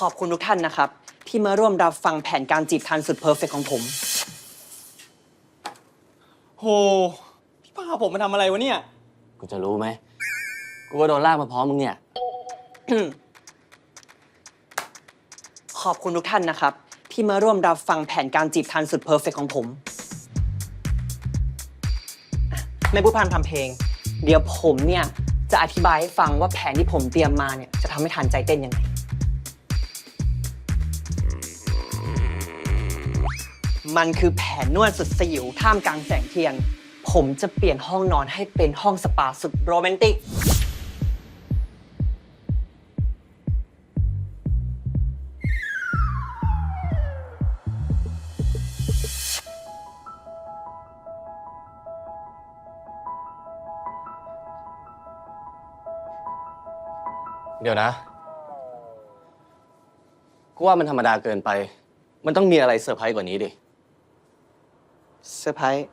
ขอบคุณทุกท่านนะครับ ที่มาร่วมรับฟังแผนการจีบทันสุดเพอร์เฟกของผม โห พี่พาผมมาทำอะไรวะเนี่ย กูจะรู้ไหม กูก็โดนลากมาพร้อมมึงเนี่ย ขอบคุณทุกท่านนะครับ ที่มาร่วมรับฟังแผนการจีบทันสุดเพอร์เฟกของผมอะไม่พูดพร่ำทำเพลง เดี๋ยวผมเนี่ย จะอธิบายให้ฟังว่าแผนที่ผมเตรียมมาเนี่ย จะทำให้ทันใจเต้นยังไง มันคือแผนนวดสุดสยิวท่ามกลางแสงเทียน ผมจะเปลี่ยนห้องนอนให้เป็นห้องสปาสุดโรแมนติก เดี๋ยวนะ กูว่ามันธรรมดาเกินไป มันต้องมีอะไรเซอร์ไพรส์กว่านี้ดิ เซอร์ไพรส์